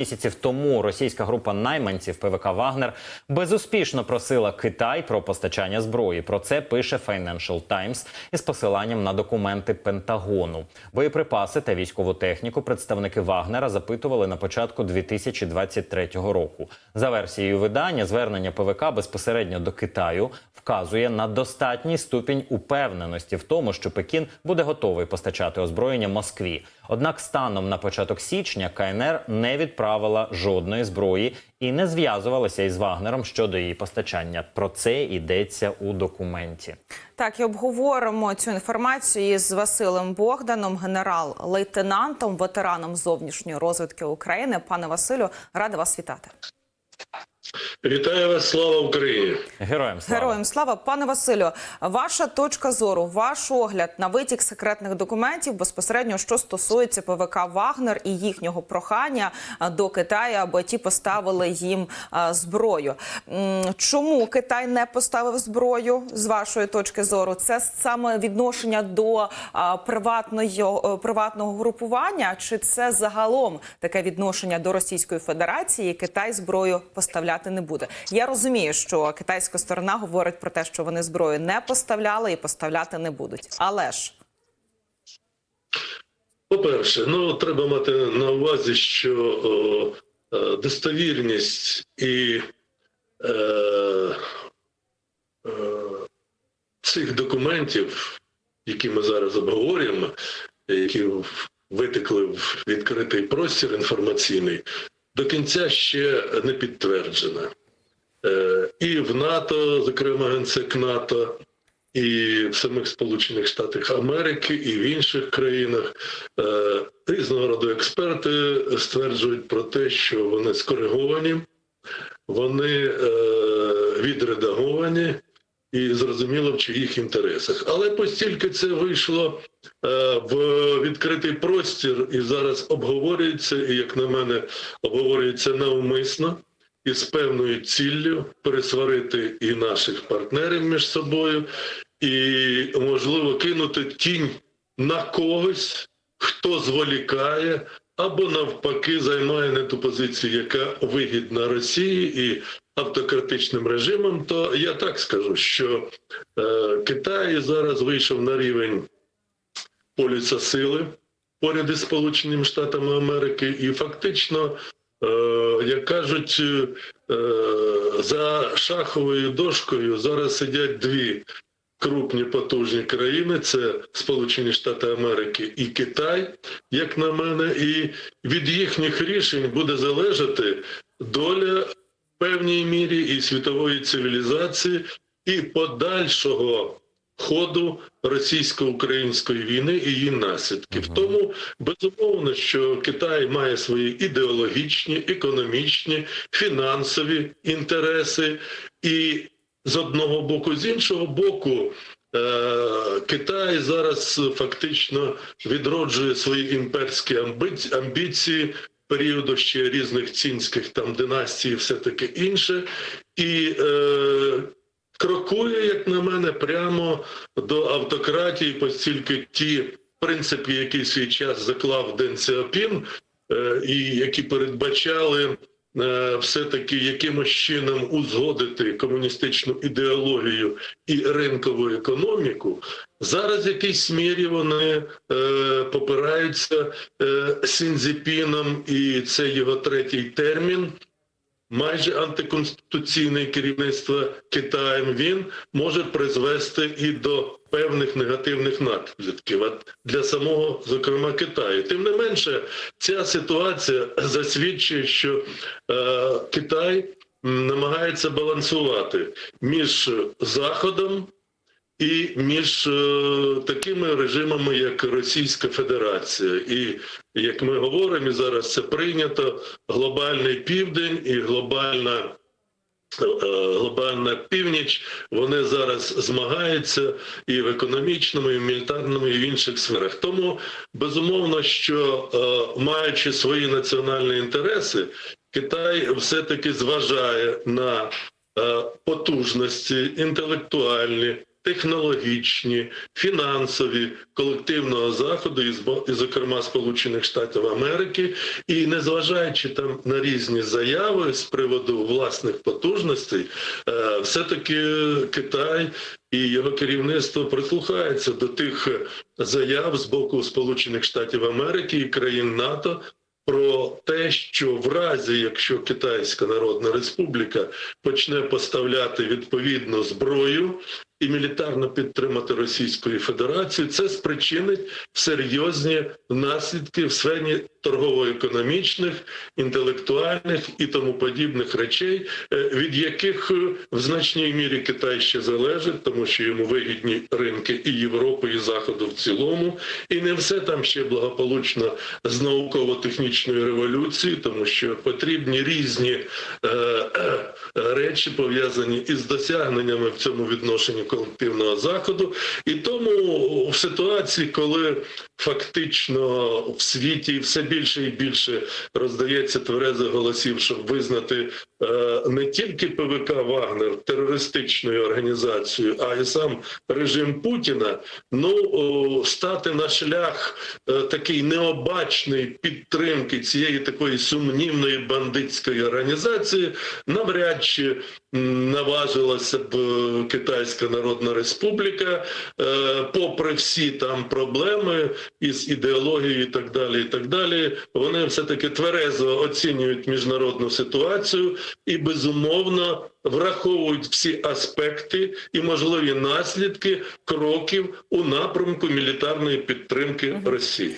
Місяців тому російська група найманців ПВК Вагнер безуспішно просила Китай про постачання зброї. Про це пише Financial Times із посиланням на документи Пентагону. Боєприпаси та військову техніку представники Вагнера запитували на початку 2023 року. За версією видання, звернення ПВК безпосередньо до Китаю вказує на достатній ступінь упевненості в тому, що Пекін буде готовий постачати озброєння Москві. Однак, станом на початок січня КНР не відправила жодної зброї і не зв'язувалася із Вагнером щодо її постачання. Про це йдеться у документі. Так, і обговоримо цю інформацію із Василем Богданом, генерал-лейтенантом, ветераном зовнішньої розвідки України. Пане Василю, рада вас вітати. Вітаю вас, слава Україні! Героям слава! Героям слава, пане Василю. Ваша точка зору, ваш огляд на витік секретних документів безпосередньо, що стосується ПВК Вагнер і їхнього прохання до Китаю, аби ті поставили їм зброю. Чому Китай не поставив зброю з вашої точки зору? Це саме відношення до е, приватного групування, чи це загалом таке відношення до Російської Федерації? Китай зброю поставляти не буде. Я розумію, що китайська сторона говорить про те, що вони зброю не поставляли і поставляти не будуть. Але ж По-перше, ну треба мати на увазі, що о, е, достовірність і е, е, цих документів, які ми зараз обговорюємо, які витекли в відкритий простір інформаційний, до кінця ще не підтверджена. Е, і в НАТО, зокрема генсек НАТО, і в самих Сполучених Штатах Америки, і в інших країнах е, різного роду експерти стверджують про те, що вони скориговані, вони е, відредаговані і зрозуміло в чиїх інтересах. Але постільки це вийшло в відкритий простір і зараз обговорюється, і як на мене, обговорюється навмисно і з певною ціллю пересварити і наших партнерів між собою, і можливо кинути тінь на когось, хто зволікає. Або навпаки займає не ту позицію, яка вигідна Росії і автократичним режимам, то я так скажу, що е, Китай зараз вийшов на рівень полюса сили поряд із Сполученими Штатами Америки, і фактично, е, як кажуть, е, за шаховою дошкою зараз сидять дві крупні потужні країни: це Сполучені Штати Америки і Китай, як на мене, і від їхніх рішень буде залежати доля в певній мірі і світової цивілізації, і подальшого ходу російсько-української війни і її наслідків. Тому безумовно, що Китай має свої ідеологічні, економічні, фінансові інтереси, і з одного боку, з іншого боку. е, Китай зараз фактично відроджує свої імперські амбіції періоду ще різних цінських там династій, і все таке інше, і е, крокує, як на мене, прямо до автократії, постільки ті принципи, які свій час заклав Ден Сяопін, е, і які передбачали е, все-таки якимось чином узгодити комуністичну ідеологію і ринкову економіку, зараз в якійсь мірі вони е, попираються Сінзіпіном, і це його третій термін майже антиконституційне керівництво Китаєм, він може призвести і до певних негативних наслідків для самого, зокрема, Китаю. Тим не менше, ця ситуація засвідчує, що е, Китай намагається балансувати між Заходом і між е, такими режимами, як Російська Федерація, і як ми говоримо, і зараз це прийнято глобальний південь і глобальна. е, Глобальна північ вони зараз змагаються і в економічному, і в мілітарному, і в інших сферах. Тому безумовно, що е, маючи свої національні інтереси, Китай все таки зважає на потужності інтелектуальні, технологічні, фінансові колективного заходу, і, зокрема Сполучених Штатів Америки, і незважаючи там на різні заяви з приводу власних потужностей, е, все-таки Китай і його керівництво прислухається до тих заяв з боку Сполучених Штатів Америки і країн НАТО. Про те, що в разі, якщо Китайська Народна Республіка почне поставляти відповідну зброю і мілітарно підтримати Російської Федерацію, це спричинить серйозні наслідки в сфері торгово-економічних, інтелектуальних і тому подібних речей, е, від яких е, в значній мірі Китай ще залежить, тому що йому вигідні ринки і Європи, і Заходу в цілому, і не все там ще благополучно з науково-технічною революцією, тому що потрібні різні е, речі пов'язані із досягненнями в цьому відношенні колективного заходу, і тому в ситуації, коли фактично в світі все більше і більше роздається тверезих голосів, щоб визнати е, не тільки ПВК Вагнер терористичною організацією, а й сам режим Путіна, ну стати на шлях е, такий необачної підтримки цієї такої сумнівної бандитської організації, навряд чи наважилася б Китайська Народна Республіка, е, попри всі там проблеми із ідеологією і так далі, і так далі, вони все-таки тверезо оцінюють міжнародну ситуацію і безумовно враховують всі аспекти і можливі наслідки кроків у напрямку мілітарної підтримки Росії.